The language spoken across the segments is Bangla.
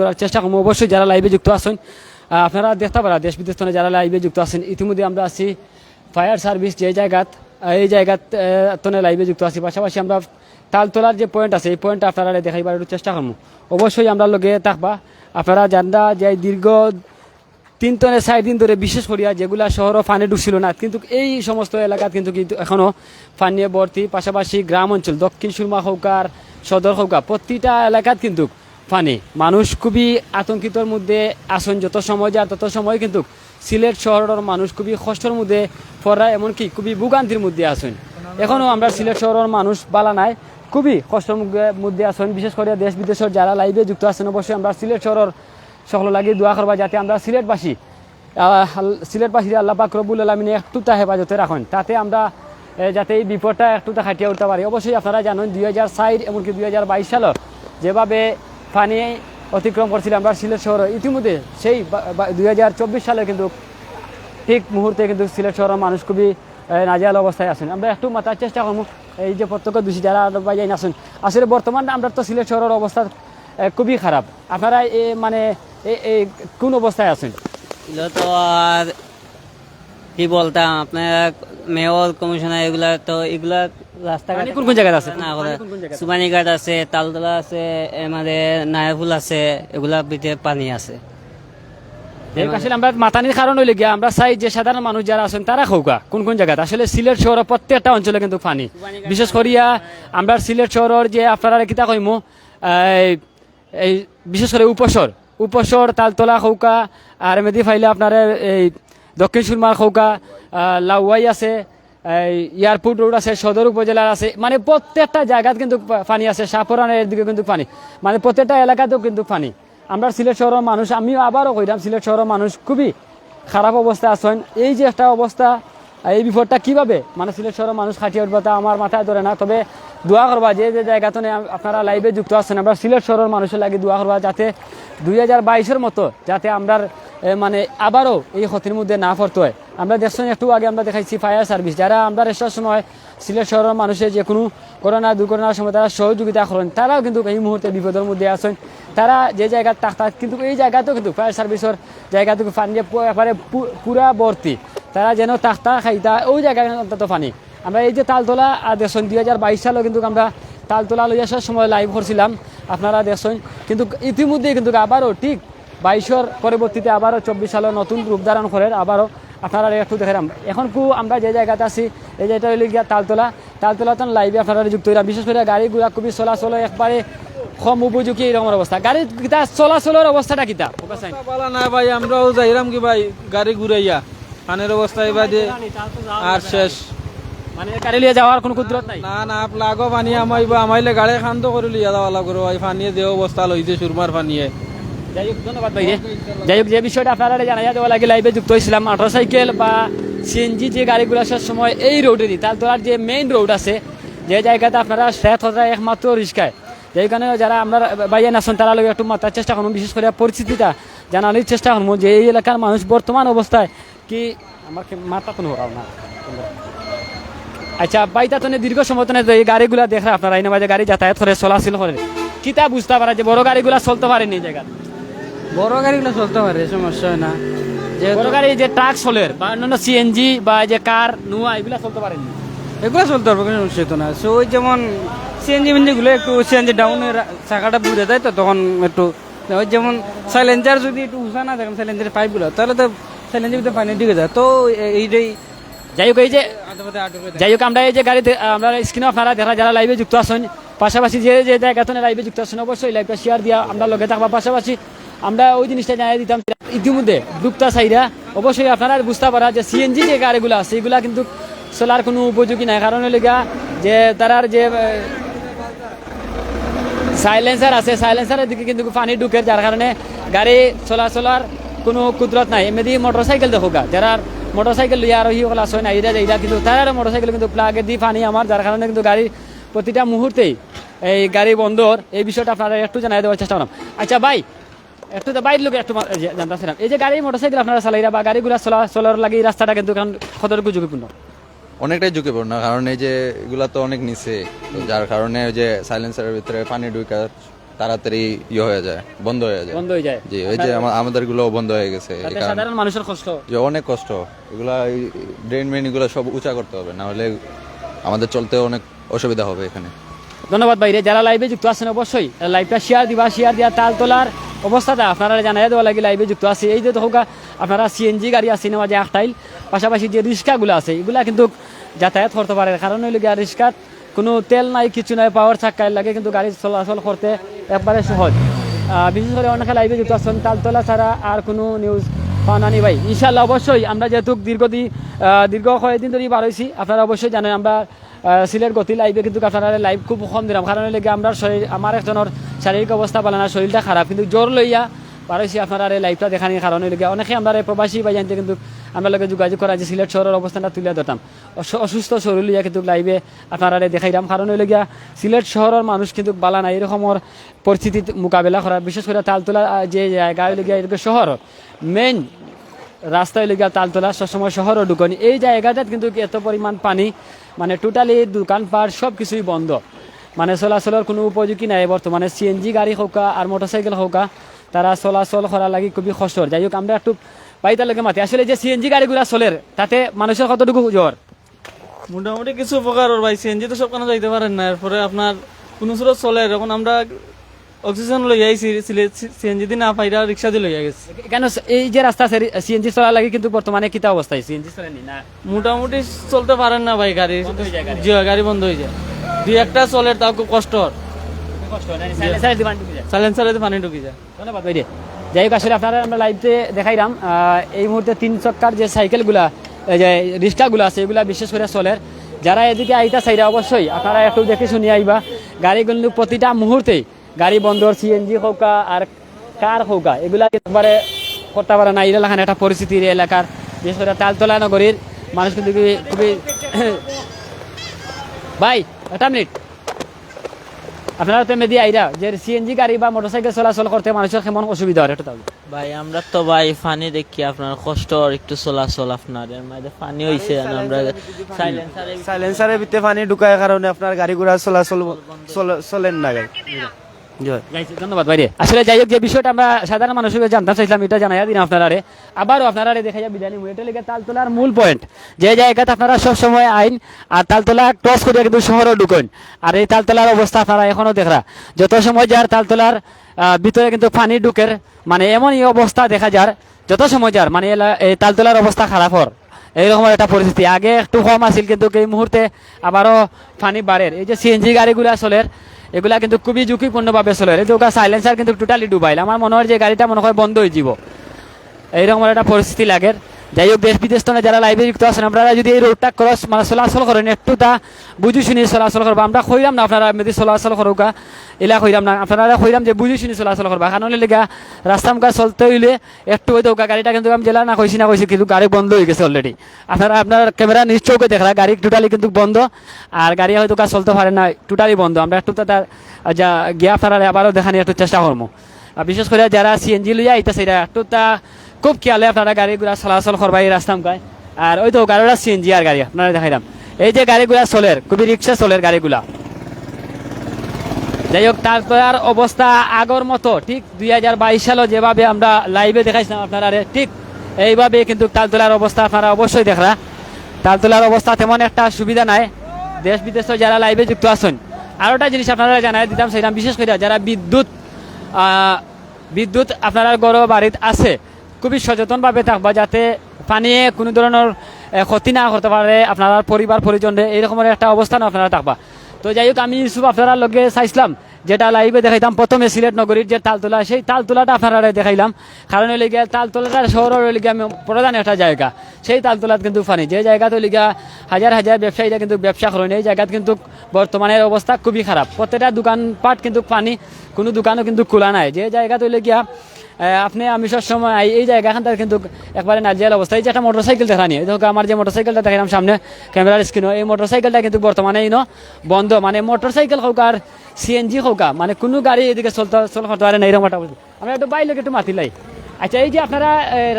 ধরার চেষ্টা করব। অবশ্যই যারা লাইভে যুক্ত আছেন আপনারা দেখতে পারা দেশ বিদেশ যারা লাইভে যুক্ত আছেন, ইতিমধ্যে আমরা আছি ফায়ার সার্ভিস যে জায়গাত এই জায়গাত তনে লাইভে যুক্ত আছি। পাশাপাশি আমরা তালতলার যে পয়েন্ট আছে, এই পয়েন্টটা আপনারা দেখাইবার একটু চেষ্টা করব। অবশ্যই আমরা লগে থাকবা। আপনারা জানরা যে দীর্ঘ তিন টনে চার দিন ধরে বিশেষ করিয়া যেগুলা শহরও পানি ঢুকছিল না, কিন্তু এই সমস্ত এলাকাত কিন্তু কিন্তু এখনও পানিয়ে ভর্তি। পাশাপাশি গ্রাম অঞ্চল, দক্ষিণ সুরমা হৌকার সদর হৌকা প্রতিটা এলাকাত কিন্তু পানি মানুষ খুবই আতঙ্কিতর মধ্যে আসন যত সময় যায় তত সময় কিন্তু সিলেট শহরের মানুষ খুবই কষ্টের মধ্যে পড়া, এমনকি খুবই ভোগান্তির মধ্যে আসেন। এখনও আমরা সিলেট শহরের মানুষ বালা নাই, খুবই কষ্টের মধ্যে- আসেন, বিশেষ করে দেশ বিদেশের যারা লাইভে যুক্ত আছেন, অবশ্যই আমরা সিলেট শহরের সকল লাগি দোয়া করবা যাতে আমরা সিলেটবাসী সিলেটবাসী আল্লাহ পাক রব্বুল আলমিনে একটু তা হেফাজতে রাখেন, তাতে আমরা যাতে এই বিপদটা একটু তা খাটিয়ে উঠতে পারি। অবশ্যই আপনারা জানেন, দুই হাজার সাইড এমনকি দুই হাজার বাইশ সালের যেভাবে পানি অতিক্রম করছিল আমরা সিলেট শহরে। ইতিমধ্যে সেই দুই হাজার চব্বিশ সালে কিন্তু ঠিক মুহূর্তে কিন্তু সিলেট শহরের মানুষ খুবই নাজেহাল অবস্থায় আছেন। আমরা একটু মাথার চেষ্টা করব, এই যে প্রত্যক্ষ দোষী যারা বাইরে আছেন। আসলে বর্তমান আমরা তো সিলেট শহরের অবস্থা খুবই খারাপ। আপনারা এ মানে কোন অবস্থায় আছেন? তো আর কি বলতাম, আপনার মেয়র, কমিশনার, এগুলা তো, এগুলা রাস্তাঘাট কোন কোন জায়গায় আছে? না? সুবানীঘাট আছে তালতলা আছে আমাদের নায়াফুল আছে এগুলা ভিতরে পানি আছে। আসলে আমরা মাতানির কারণ হইলে গিয়া আমরা চাই যে সাধারণ মানুষ যারা আছেন তারা খৌকা কোন কোন জায়গায় আসলে সিলেট শহরের প্রত্যেকটা অঞ্চলে কিন্তু পানি। বিশেষ করিয়া আমরা সিলেট শহরের যে আপনারা কিতা কইমু এই- এই বিশেষ করে উপসর উপসর তালতলা খৌকা আর মেদি ফাইলে আপনার এই দক্ষিণ সুরমার খৌকা লাউয়াই আছে এয়ারপোর্ট রোড আছে, সদর উপজেলার আছে। মানে প্রত্যেকটা জায়গাত কিন্তু পানি আছে। সাপুরানের দিকে কিন্তু পানি। মানে প্রত্যেকটা এলাকাতেও কিন্তু পানি। আমরা সিলেট শহরের মানুষ, আমিও আবারও কইলাম সিলেট শহরের মানুষ খুবই খারাপ অবস্থা আছেন। এই যে একটা অবস্থা এই বিপদটা কীভাবে? মানে সিলেট শহরের মানুষ খাটিয়ে উঠবে তা আমার মাথায় ধরে না। তবে দোয়া করবা, যে যে জায়গাতে আপনারা লাইভে যুক্ত আছেন, আমরা সিলেট শহরের মানুষের লাগে দোয়া করবা, যাতে দুই হাজার বাইশের মতো যাতে আমরা মানে আবারও এই ক্ষতির মধ্যে না পড়তে হয়। আমরা দেখছেন, একটু আগে আমরা দেখাইছি ফায়ার সার্ভিস যারা আমরা রেস্টার সময় সিলেট শহরের মানুষের যে কোনো করোনা, দুর্ঘটনার সময় তারা সহযোগিতা করেন, তারাও কিন্তু এই মুহূর্তে বিপদের মধ্যে আছেন। তারা যে জায়গায় থাকতা কিন্তু এই জায়গাতেও কিন্তু ফায়ার সার্ভিসের জায়গা থেকে পু- একেবারে পুরা ভর্তি। তারা যেন তাক্তা খাইতা, ওই জায়গায় অন্তত পানি। আমরা এই যে তালতলা দেখছেন দুই হাজার বাইশ সালেও কিন্তু আমরা তালতলা লই আসার সময় লাইভ করছিলাম, আপনারা দেখছেন কিন্তু ইতিমধ্যে কিন্তু আবারও ঠিক বাইশের পরবর্তীতে আবারও চব্বিশ সালে নতুন রূপ ধারণ করে, আবারও আপনারা একটু দেখালাম এখন কু আমরা যে জায়গাতে আছি, এই যে এটা হইলে গিয়া তালতলা। তালতলা তখন লাইভে আপনারা যুক্ত হইলাম, বিশেষ করে গাড়ি ঘোড়া খুবই চলাচল একবারে কম উপযোগী এরকম অবস্থা। গাড়ি কিতা চলাচলের অবস্থাটা কিতা? না ভাই, আমরাও যাইরাম কি ভাই, গাড়ি ঘুরাইয়া। পানের অবস্থা এবার আর শেষ। মানে গাড়ি লিয়ে যাওয়ার কোনো কুদরত নাই? না না লাগো পানি আমাইবা আমাইলে গাড়ি খান্ত করে লিয়া যাওয়া লাগো ভাই। পানিয়ে যে অবস্থা লইছে সুরমার পানিয়ে। যাই হোক ধন্যবাদ ভাই যাই হোক যে বিষয়টা আপনারা জানাইয়া দেওয়া লাগে লাইভে যুক্ত হয়েছিলাম। মোটরসাইকেল বা সিএনজি যে গাড়িগুলো আসার সময় এই যে মেইন রোড আছে যে জায়গাতে আপনারা সেট হতে একমাত্র রিস্কায় যেখানে যারা আমরা বাইরে আছেন তারা লোক একটু মাতার চেষ্টা করুন। বিশেষ করে পরিস্থিতিটা জানানোর চেষ্টা করুন। যে এই এলাকার মানুষ বর্তমান অবস্থায় কি আমার মাথা কোনো হরাও না? আচ্ছা বাইতা তো দীর্ঘ সময় তো এই গাড়িগুলা দেখে আপনারা এই নামাজে গাড়ি যাতায়াত করে চলাচল করে। কিতা বুঝতে পারে যে বড় গাড়িগুলা চলতে পারেনি এই জায়গাা বড় গাড়িগুলো চলতে পারে সমস্যা হয় না। বড় গাড়ি যে ট্রাক চলের বা অন্যান্য সিএনজি বা যে কার নোয়া এগুলা চলতে পারেনি এগুলো চলতে পারবে কোনো সমস্যা হতো না। সো ওই যেমন সিএনজি মিনজিগুলো একটু সিএনজি ডাউনের চাকাটা বুঝে দেয় তো? তখন একটু ওই যেমন সাইলেন্সার যদি একটু উঁচা না থাকেন সাইলেন্সারের পাইপগুলো তাহলে তো সাইলেন্সার ভিতরে পানি ঢুকে যায়। তো এইটাই যাই হোক এই যে। যাই হোক আমরা এই যে গাড়িতে আমরা স্ক্রিনে আপনারা যারা যারা লাইভে যুক্ত আছেন পাশাপাশি যে যে জায়গাতে লাইভে যুক্ত আছেন অবশ্যই লাইভটা শেয়ার দিয়া আমরা লগে থাকবা। পাশাপাশি আমরা ওই জিনিসটা জানিয়ে দিতাম ইতিমধ্যে ডুবতা সাইরা অবশ্যই আপনারা বুঝতে পারা যে সিএনজি যে গাড়িগুলো আছে এগুলা কিন্তু চলার কোনো উপযোগী নাই। কারণ হলে গিয়া যে তারার যে সাইলেন্সার আছে সাইলেন্সারের দিকে কিন্তু পানি ঢুকে যার কারণে গাড়ি চলাচলার কোনো কুদরত নাই। এমনি মোটর সাইকেল দেখো গা যারা মোটর সাইকেল লিয়া আর ইয়ে আসে না এরা কিন্তু তারা মোটর সাইকেল কিন্তু প্লাগে দিয়ে পানি আমার যার কারণে কিন্তু গাড়ি প্রতিটা মুহূর্তেই এই গাড়ি বন্ধর এই বিষয়টা আপনারা একটু জানাই দেওয়ার চেষ্টা করলাম আচ্ছা ভাই, একটু তো বাইর লোক একটু জানতেছিলাম এই যে গাড়ি মোটর সাইকেল আপনারা চালাইরা বা গাড়িগুলো চলাচলের লাগে এই রাস্তাটা কিন্তু এখন কতটুকু ঝুঁকিপূর্ণ অনেকটাই ঝুঁকিপূর্ণ কারণ এই যে এগুলা তো অনেক নিচে যার কারণে যে সাইলেন্সারের ভিতরে পানি ঢুকা তাড়াতাড়ি ইয়ে হয়ে যায় বন্ধ হয়ে যায়। বন্ধ হয়ে যায়। জি ওই যে আমা- আমাদেরগুলো বন্ধ হয়ে গেছে সাধারণ মানুষের কষ্ট। যে অনেক কষ্ট। এগুলা ড্রেন মেন এগুলো সব উঁচা করতে হবে না হলে আমাদের চলতে অনেক অসুবিধা হবে এখানে। ধন্যবাদ ভাইরে যারা লাইভে যুক্ত আছেন অবশ্যই লাইভটা শেয়ার দিবা শেয়ার দিয়া তাল তোলার অবস্থাটা আপনারা জানাই দেওয়া লাগে লাইভে যুক্ত আছে। এই যে হোক আপনারা সিএনজি গাড়ি আছে নেওয়া যে আখটাইল পাশাপাশি যে রিক্সাগুলো আছে এগুলা কিন্তু যাতায়াত করতে পারে। কারণ হইলে গিয়া রিক্সাত কোনো তেল নাই, কিছু নাই পাওয়ার চাক্কায় লাগে, কিন্তু গাড়ি চলাচল করতে একবারে সহজ। বিশেষ করে অনেকে লাইভে যুক্ত আছেন তালতলা ছাড়া আর কোনো নিউজ পাওয়া নানি ভাই। ইনশাল্লাহ অবশ্যই আমরা যেহেতু দীর্ঘদিন দীর্ঘ কয়েকদিন ধরেই বার হয়েছি, আপনারা অবশ্যই জানেন আমরা সিলেট গতি লাইভে কিন্তু আপনারা লাইভ খুব কম দিলাম। কারণ লেগে আমরা শরীর, আমার একজনের শারীরিক অবস্থা পালে না, শরীরটা খারাপ। কিন্তু জোর লইয়া পারছি আপনারা এই লাইভটা দেখানির কারণে লেগে অনেকে আমরা প্রবাসী বা জানতে কিন্তু আমরা লগে যোগাযোগ করা যে সিলেট শহরের অবস্থানটা তুলে ধরতাম। অস- অসুস্থ শরীর লইয়া কিন্তু লাইভে আপনারা দেখাইলাম কারণ গিয়া সিলেট শহরের মানুষ কিন্তু বালা নাই, এরকমের পরিস্থিতির মোকাবেলা করা, বিশেষ করে তালতলা যে জায়গা গিয়া এরকম শহর মেইন রাস্তায় লেগে তালতলা, সবসময় শহরও ঢুকনি। এই জায়গাটাত কিন্তু এত পরিমাণ পানি মানে টোটালি দোকানপাট সব কিছুই বন্ধ। মানে চলাচলের কোনো উপযোগী নাই বর্তমানে। সিএনজি গাড়ি হোকা আর মোটরসাইকেল হোকা তারা চলাচল করার লাগি খুবই কষ্টর যাই হোক আমরা একটু পাইতালৈকে মাতি। আসলে যে সিএনজি গাড়িগুলা চলের তাতে মানুষের কতটুকু জ্বর মোটামুটি কিছু উপকার ভাই। সিএনজি তো সব কেন যাইতে পারেন না। এরপরে আপনার কোনো সুরত চলে যখন আমরা অক্সিজেন লই আইছি সিএনজি দি না পাইরা রিক্সা দিয়ে লইয়া গেছি কেন এই যে রাস্তা সিএনজি চলা লাগে কিন্তু বর্তমানে কিতা অবস্থায় সিএনজি চলেনি না মোটামুটি চলতে পারেন না ভাই গাড়ি জি গাড়ি বন্ধ হয়ে যায়। দুই একটা চলে তাও খুব কষ্ট কষ্ট সাইলেন্সার পানি ঢুকি যায়। ধন্যবাদ ভাই যাই হোক, আসলে আপনারা আমরা লাইভতে দেখাইলাম এই মুহূর্তে তিন চক্কার যে সাইকেলগুলা যে রিক্সাগুলো আছে, এগুলা বিশেষ করে চলের যারা এদিকে আইতা চাইরা অবশ্যই আপনারা একটু দেখে শুনি আইবা। গাড়িগুলো প্রতিটা মুহূর্তেই গাড়ি বন্দর সিএনজি হৌকা আর কার হৌকা, এগুলা একবারে করতে পারে না। এই এলাকার একটা পরিস্থিতি এই এলাকার, বিশেষ করে তালতলা নগরীর। মানুষ কিন্তু খুবই ভাই, একটা মিনিট আপনারা তো মেদি আইরা যে সিএনজি গাড়ি বা মোটরসাইকেল চলাচল করতে মানুষের কেমন অসুবিধা হয় এটা ভাই আমরা তো ভাই ফানি দেখি আপনার কষ্ট আর একটু চলাচল আপনার এর মধ্যে ফানি হইছে আর আমরা সাইলেন্সারে সাইলেন্সারের ভিতরে পানি ঢুকায় কারণে আপনার গাড়ি ঘোড়া চলাচল চলে- চলেন না গাড়ি। ধন্যবাদ ভাই আসলে যাই হোক, যে বিষয়টা আমরা সাধারণ মানুষের জানতে চাইছিলাম, এটা জানাই দিন আপনারা আবারও আপনারা দেখা যায় বিদায় নিমু। এটা লেগে তালতলার মূল পয়েন্ট যে জায়গাতে আপনারা সব সময় আইন আর তালতলা ক্রস করে কিন্তু শহরও ঢুকেন। আর এই তালতলার অবস্থা আপনারা এখনও দেখরা। যত সময় যার তালতলার ভিতরে কিন্তু পানি ঢুকের মানে এমনই অবস্থা দেখা যার, যত সময় যার মানে এই তালতলার অবস্থা খারাপ হর এইরকম একটা পরিস্থিতি। আগে একটু কম আছিল, কিন্তু এই মুহূর্তে আবারও পানি বাড়ের। এই যে সিএনজি গাড়িগুলা চলের এগুলা কিন্তু খুবই ঝুঁকিপূর্ণভাবে চলে এই ওটা সাইলেন্সার কিন্তু টোটালি ডুবাইল। আমার মনে হয় যে গাড়িটা মনে হয় বন্ধ হয়ে যাব। এইরকম একটা পরিস্থিতি লাগে। যাই হোক, দেশ বিদেশ থেকে যারা লাইভে যুক্ত আছেন, আপনারা যদি এই রোডটা ক্রস মানে চলাচল করেন, একটু তা বুঝি শুনি চলাচল করবা। আমরা কইরাম না আপনারা যদি চলাচল করুকা এলা কইরাম না। আপনারা কইরাম যে বুঝি শুনি চলাচল করবা। কারণ লেগা রাস্তা মুখা চলতে হইলে একটু হয়তো গাড়িটা কিন্তু আমি জেলা না কইছি না কইছি, কিন্তু গাড়ি বন্ধ হয়ে গেছে অলরেডি আপনারা, আপনার ক্যামেরা নিশ্চয়ই দেখলা, গাড়ি টোটালি কিন্তু বন্ধ। আর গাড়ি হয়তো কাজ চলতে পারে না টোটালি বন্ধ। আমরা একটু তা যা, গিয়া আপনারা আবারও দেখানি একটু চেষ্টা করব বিশেষ করে যারা সিএনজি লইয়া আইতা সেটা একটু তা খুব খেয়ালে আপনারা গাড়িগুলা চলাচল করবাই রাস্তাম রাস্তা মুখায় আর ওই তো গাড়িটা সিএনজি আর গাড়ি, আপনারা দেখাইলাম এই যে গাড়িগুলা চলের খুবই রিক্সা চলের গাড়িগুলা। যাই হোক তারপর অবস্থা আগর মতো, ঠিক দুই হাজার বাইশ সালে যেভাবে আমরা লাইভে দেখাইছিলাম আপনারা ঠিক এইভাবে কিন্তু তালতলার অবস্থা আপনারা অবশ্যই দেখরা তালতলার অবস্থা তেমন একটা সুবিধা নাই। দেশ বিদেশে যারা লাইভে যুক্ত আছেন আরও একটা জিনিস আপনারা জানাই দিতাম সেটা বিশেষ করে যারা বিদ্যুৎ বিদ্যুৎ আপনারা গড় বাড়িতে আছে খুবই সচেতনভাবে থাকবা যাতে পানিয়ে কোনো ধরনের ক্ষতি না করতে পারে আপনার পরিবার পরিজনে এইরকমের একটা অবস্থান আপনারা থাকবা। তো যাই হোক আমি ইউসুফ আপনারা লগে চাইছিলাম যেটা লাইভে দেখাইতাম প্রথমে সিলেট নগরীর যে তালতলা সেই তালতলাটা আপনারা দেখাইলাম। কারণ হইলে গিয়া তালতলাটা শহরের হইলে গিয়া প্রধান একটা জায়গা। সেই তালতলাত কিন্তু ফানি যে জায়গাতে হইলে গিয়া হাজার হাজার ব্যবসায়ীরা কিন্তু ব্যবসা করেন এই জায়গাত কিন্তু বর্তমানের অবস্থা খুবই খারাপ প্রত্যেকটা দোকানপাট কিন্তু পানি কোনো দোকানও কিন্তু খোলা নাই। যে জায়গাতে হইলে গিয়া এ, আপনি, আমি সব সময় এই জায়গাখানটা কিন্তু একবারে নাজিয়াল অবস্থা। এই যে একটা মোটরসাইকেল দেখা নিয়ে দেখো আমার যে মোটরসাইকেলটা দেখালাম সামনে ক্যামেরার স্ক্রিনও এই মোটরসাইকেলটা কিন্তু বর্তমানে ইনো বন্ধ। মানে মোটরসাইকেল হোক আর সিএনজি হোক মানে কোনো গাড়ি এদিকে চলতে চল করতে পারে না, এরকম একটা। আমরা একটু বাইরে একটু মাতিলাই আচ্ছা এই যে আপনারা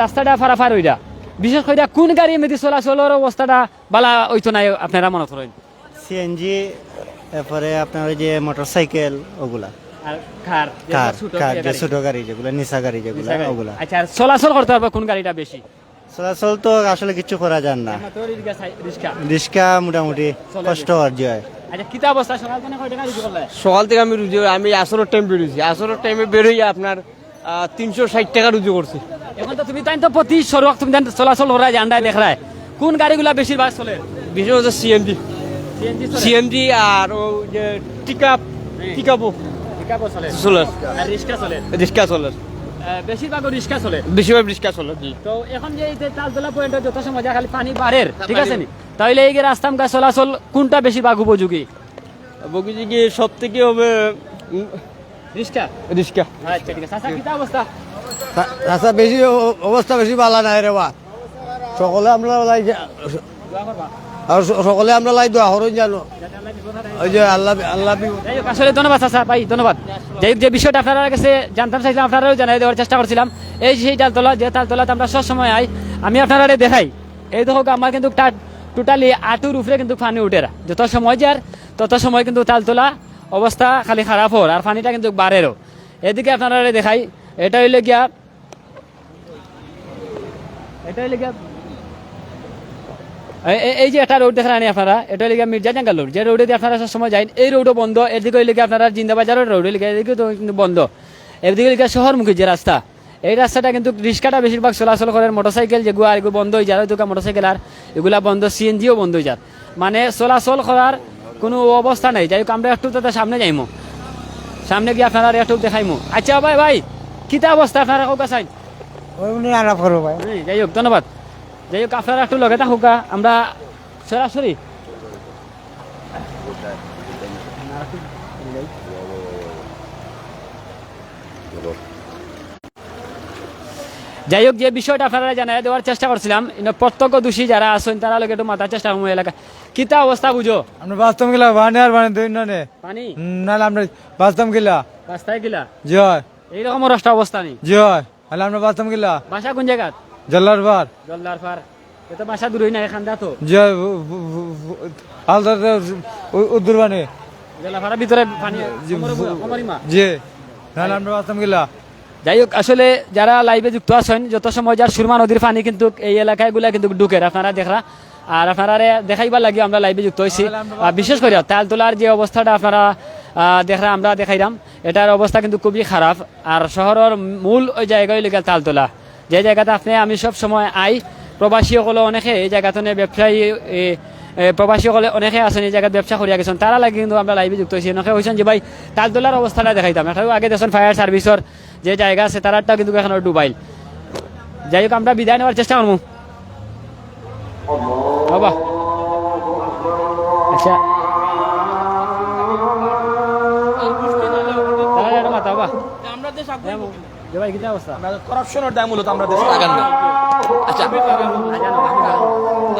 রাস্তাটা ফারাফার হইরা, বিশেষ করে কোন গাড়ি এমনি চলাচলের অবস্থাটা বালা ওইতো নাই আপনারা মনে করেন? সিএনজি এরপরে আপনার ওই যে মোটরসাইকেল ওগুলা। কার? কার যে ছোট গাড়ি যেগুলো নিচা গাড়ি যেগুলো ওগুলা। আচ্ছা আর চলাচল করতে পারবে কোন গাড়িটা বেশি? চলাচল তো আসলে কিছু করা যান না। রিক্সা মোটামুটি কষ্ট আচ্ছা সকাল থেকে কয় টাকা রুজি করলে সকাল থেকে আমি রুজি আমি আসরের টাইম বেরোছি আসরের টাইমে বেরোই আপনার তিনশো ষাট টাকা রুজি করছি। এখন তো তুমি তাই তো প্রতি সড়ক তুমি জান চলাচল করা জান্ডায় দেখ রায় কোন গাড়িগুলা বেশিরভাগ চলে? বিশেষ হচ্ছে সিএনজি সিএনজি আর ও যে টিকাপ টিকাপও রিক্সা চলে। চলে। আর রিক্সা চলে। রিক্সা চলে। বেশিরভাগ রিক্সা চলে। বেশিরভাগ রিক্সা চলে। তো এখন যে এই তালতলা পয়েন্টে যত সময় খালি পানি বাড়ের ঠিক আছে নি? তাহলে এই যে রাস্তা আমকা চলাচল কোনটা বেশিরভাগ উপযোগী? গিয়ে সব থেকে হবে রিক্সা? রিক্সা। আচ্ছা ঠিক আছে। কিতা অবস্থা? রাস্তা বেশি অবস্থা বেশি ভালো নাই রে বা। সকলে আমরা আর সকলে আমরা লাই দোয়া হরণ জানো ওই যে আল্লাহ আল্লাহ আসলে ধন্যবাদ, চাচা, ভাই, ধন্যবাদ। যাই যে বিষয়টা আপনার কাছে জানতাম চাইছিলাম আপনারাও জানাই দেওয়ার চেষ্টা করছিলাম। এই সেই তালতলা, যে তালতলাতে আমরা সব সময় আই, আমি আপনারা দেখাই। এই দেখো, আমার কিন্তু টোটালি আটুর উপরে কিন্তু পানি উঠে না। যত সময় যার, তত সময় কিন্তু তালতলা অবস্থা খালি খারাপ হর আর পানিটা কিন্তু বাড়েরও। এদিকে আপনারা দেখাই, এটা হইলে গিয়া এটা হইলে গিয়া এই- যে একটা রোড দেখা রানি আপনারা এটা লিখে মির্জা জাঙ্গাল রোড যে রোডে দিয়ে আপনারা সবসময় যাই এই রোডও বন্ধ। এদিকে লিখে আপনারা জিন্দাবাজারের রোড লিখে এদিকে তো কিন্তু বন্ধ। এদিকে লিখে শহরমুখী যে রাস্তা এই রাস্তাটা কিন্তু রিক্সাটা বেশিরভাগ চলাচল করে মোটরসাইকেল যেগুলো আর এগুলো বন্ধ হয়ে যায় হয়তো মোটরসাইকেল আর এগুলা বন্ধ সিএনজিও বন্ধ হয়ে যায়। মানে চলাচল করার কোনো অবস্থা নেই। যাই হোক আমরা একটু তাতে সামনে যাইমো। সামনে গিয়ে আপনারা একটু দেখাইমো। আচ্ছা ভাই ভাই কিতা অবস্থা আপনারা? চাই হুম, যাই হোক ধন্যবাদ। যাই হোক আপনারা একটু লগে থাকুক আমরা সরাসরি যাই হোক যে বিষয়টা আপনারা জানাই দেওয়ার চেষ্টা করছিলাম প্রত্যক্ষ দোষী যারা আছেন তারা লোক একটু মাথার চেষ্টা করব এলাকা কিতা অবস্থা বুঝো? আমরা বাস্তব গেলা বানে আর বানে দুই ননে। পানি? নাহলে আমরা বাস্তব গেলা। রাস্তায় গিলা? জি হয় এইরকম রাস্তা অবস্থা নেই। জি হয় তাহলে আমরা বাস্তব গেলা। বাসা কোন জায়গাত? জল্লার পার এ বাসা দূরই না এখান দা তো। আলদার ভিতরে পানি জি আমরা গেলা। যাই হোক আসলে যারা লাইভে যুক্ত আছেন যত সময় যার সুরমা নদীর পানি কিন্তু এই এলাকাগুলা কিন্তু ঢুকে আপনারা দেখরা। আর আপনারা দেখাইবার লাগে আমরা লাইভে যুক্ত হয়েছি আর বিশেষ করে তালতলার যে অবস্থাটা আপনারা দেখরা আমরা দেখাইলাম এটার অবস্থা কিন্তু খুবই খারাপ। আর শহরের মূল ওই জায়গায় লেগে তালতলা। যে জায়গাতে আপনি আমি সব সময় আই। প্রবাসীসকলে অনেকে এই জায়গাতে ব্যবসায়ী এ, প্রবাসীসকলে অনেকে আছেন এই জায়গায় ব্যবসা করিয়া গেছেন তারা লাগে কিন্তু আমরা লাইভে যুক্ত হয়েছি এনেকে হয়েছেন যে ভাই তালতলার অবস্থাটা দেখাইতাম এটাও আগে দেখুন ফায়ার সার্ভিসের যে জায়গা আছে তারাটাও কিন্তু এখানে ডুবাইল। যাই হোক আমরা বিদায় নেওয়ার চেষ্টা করব। বাবা আচ্ছা। মাথা, বাবা। এ ভাই, কিতা অবস্থা? করাপশনের দায় মূলত আমরা দেশে লাগান না আচ্ছা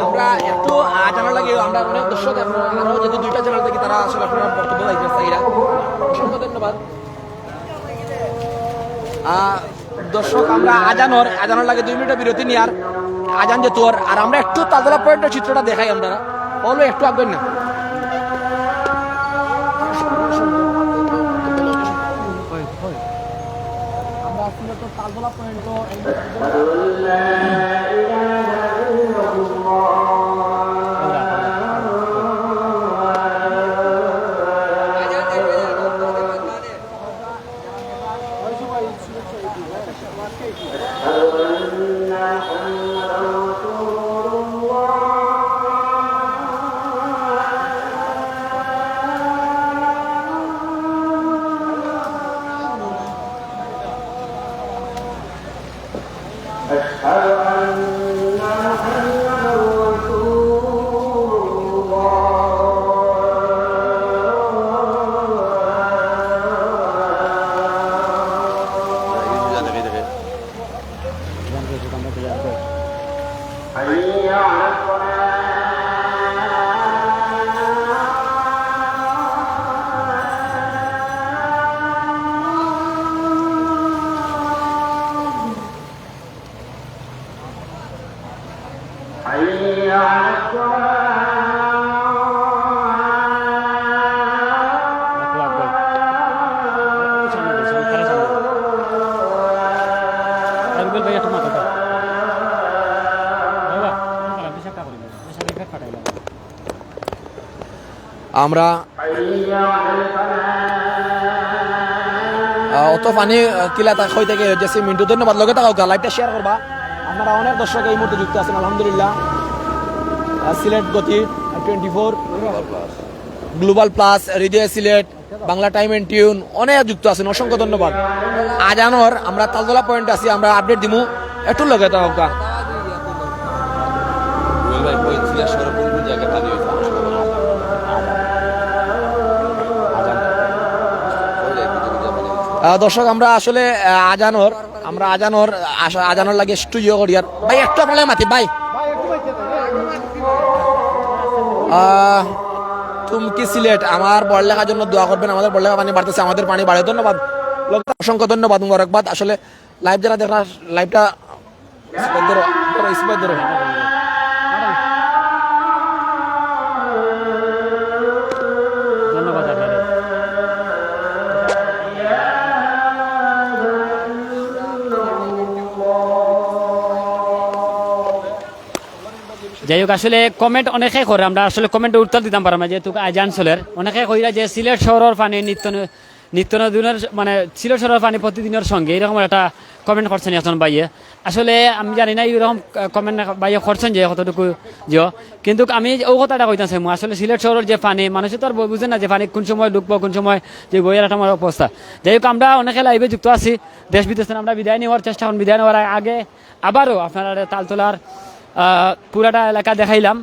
আমরা একটু জানার লাগে আমরা অনেক দর্শক যেহেতু দুইটা চ্যানেল থেকে তারা আসলে আপনার বক্তব্য দিতে চাইরা অসংখ্য ধন্যবাদ। আহ, দর্শক আমরা আজানর আজানোর লাগে দুই মিনিটের বিরতি নিয়ে আর আজান যে তোর আর আমরা একটু তাজলা পয়েন্টের চিত্রটা দেখাই আমরা। বলো একটু আগে না। তো তালতলা পয়েন্ট আমরা অত পানি কিলা তা হই থেকে জেসি মিন্টু, ধন্যবাদ। লগে থাকা লাইভটা শেয়ার করবা। আপনারা অনেক দর্শক এই মুহূর্তে যুক্ত আছেন, আলহামদুলিল্লাহ। সিলেট গতি twenty four global plus Hridoy Sylhet Bangla time and tune অনেক যুক্ত আছেন, অসংখ্য ধন্যবাদ। আজানর আমরা তালতলা পয়েন্ট আছি, আমরা আপডেট দিমু। একটু লগে থাকা দর্শক আমরা আসলে আজানর আমরা আজানর আজানর লাগে ইয়ে করি। আর ভাই একটু আপনার মাতি ভাই। আহ, তুমি কি সিলেট আমার বড়লেখার জন্য দোয়া করবেন আমাদের বড়লেখা পানি বাড়তেছে আমাদের পানি বাড়ে। ধন্যবাদ। অসংখ্য ধন্যবাদ মুবারকবাদ। আসলে লাইভ যারা দেখা লাইভটা ধরো ধরো। যাই হোক আসলে কমেন্ট অনেকে করে, আমরা আসলে কমেন্টে উত্তর দিতাম পারলাম যেহেতু আজান চলের অনেকে কইরা যে সিলেট শহরের পানি নিত্য নিত্য নদিনের মানে সিলেট শহরের পানি প্রতিদিনের সঙ্গে, এরকম একটা কমেন্ট করছেন এখন বাইয়ে আসলে আমি জানি না এরকম কমেন্ট বাইয়ে করছেন যে কতটুকু জিও কিন্তু আমি ও কথাটা কইতাম চাই আসলে সিলেট শহরের যে পানি, মানুষে তো আর বুঝে না যে পানি কোন সময় ঢুকবো কোন সময় যে বইয়ের একটা আমার অবস্থা। যাই হোক আমরা অনেকে লাইভে যুক্ত আছি, দেশ বিদেশে আমরা বিদায় নেওয়ার চেষ্টা করুন। বিদায় নেওয়ার আগে আবারও আপনারা তালতলার পুরাটা এলাকা দেখাইলাম।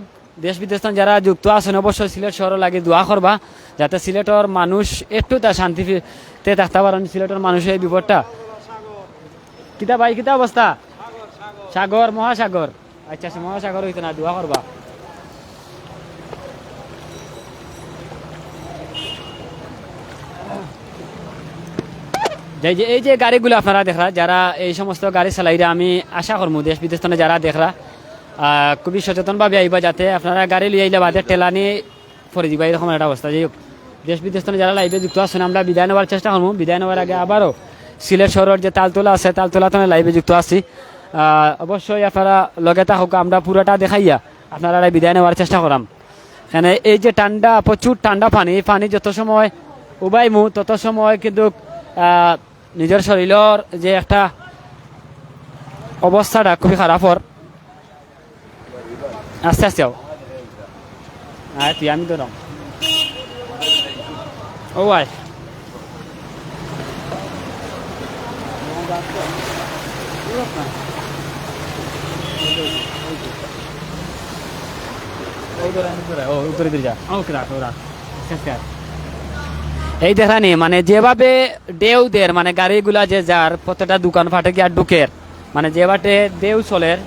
দেশ বিদেশ যারা যুক্ত আছেন, অবশ্যই সিলেট শহর লাগে দোয়া করবা যাতে সিলেটের মানুষ একটু তা শান্তিতে থাকতে পারেন সিলেটের মানুষের এই বিপদটা। কিতা ভাই, কিতা অবস্থা সাগর মহাসাগর আচ্ছা আচ্ছা মহাসাগর হইতো না দোয়া করবা এই যে গাড়িগুলো আপনারা দেখরা, যারা এই সমস্ত গাড়ি চালাইরা আমি আশা করব দেশ বিদেশ যারা দেখরা খুবই সচেতনভাবে আইবা যাতে আপনারা গাড়ি লিয়ে আইলে বাদে টেলা নিয়ে পরে দিবা, এরকম একটা অবস্থা। যাই হোক দেশ বিদেশ যারা লাইভে যুক্ত আছেন, আমরা বিদায় নেওয়ার চেষ্টা করব। বিদায় নেওয়ার আগে আবারও সিলেট শহরের যে তালতলা আছে তালতলা তো লাইভে যুক্ত আছি। অবশ্যই আপনারা লগে থাকুক, আমরা পুরোটা দেখাইয়া আপনারা বিদায় নেওয়ার চেষ্টা করাম। এখানে এই যে ঠান্ডা, প্রচুর ঠান্ডা পানি, এই পানি যত সময় উবাইমু তত সময় কিন্তু নিজের শরীরের যে একটা অবস্থাটা খুবই খারাপর আস্তে আস্তে আও। আয়, তুই, আমি রং ও, আয়। এই দেখানি মানে যেভাবে দেউ দের মানে গাড়িগুলা যে যার, প্রত্যেকটা দোকান ফাটে গিয়ে ঢুকের? মানে যেভাবে দেউ চলের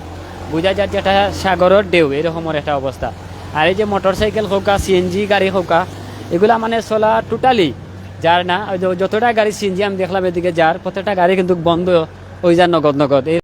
বোঝা যাচ্ছে যেটা সাগরের ঢেউ এরকমের একটা অবস্থা আর এই যে মোটর সাইকেল হোকা সিএনজি গাড়ি হোকা এগুলা মানে চলা টোটালি যার না যতটা গাড়ি সিএনজি আমি দেখলাম এদিকে যার প্রত্যেকটা গাড়ি কিন্তু বন্ধ ওই যার নগদ নগদ